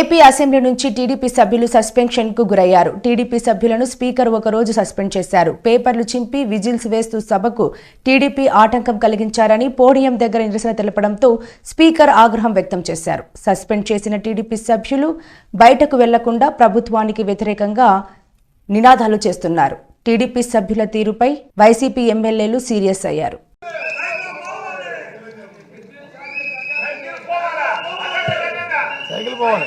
AP assembly నుంచి టీడీపీ సభ్యులు సస్పెన్షన్కు గురయ్యారు. టీడీపీ సభ్యులను స్పీకర్ ఒక రోజు సస్పెండ్ చేశారు. పేపర్లు చింపి విజిల్స్ వేస్తూ సభకు టీడీపీ ఆటంకం కలిగించారని పోడియం దగ్గర నిరసన తెలపడంతో స్పీకర్ ఆగ్రహం వ్యక్తం చేశారు. సస్పెండ్ చేసిన టీడీపీ సభ్యులు బయటకు వెళ్ళకుండా ప్రభుత్వానికి వ్యతిరేకంగా నినాదాలు చేస్తున్నారు. టీడీపీ సభ్యుల తీరుపై వైసీపీ ఎమ్మెల్యేలు సీరియస్ అయ్యారు. సైకిల్ పోవాలి.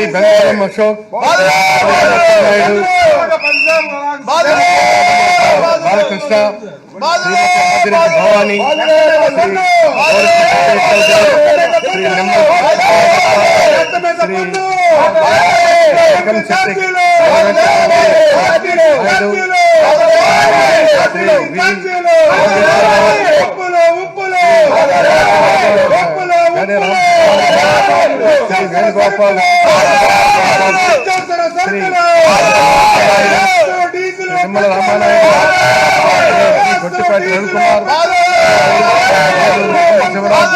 శ్రీ బెంగారం అశోక్ నాయుడు బాలకృష్ణ శ్రీమతి భవాని శ్రీ శ్రీ వేణుగోపాల్ శ్రీ నిమ్మల రామానాయుడు శ్రీ గొట్టిపాటి రవికుమార్ శివరాజ్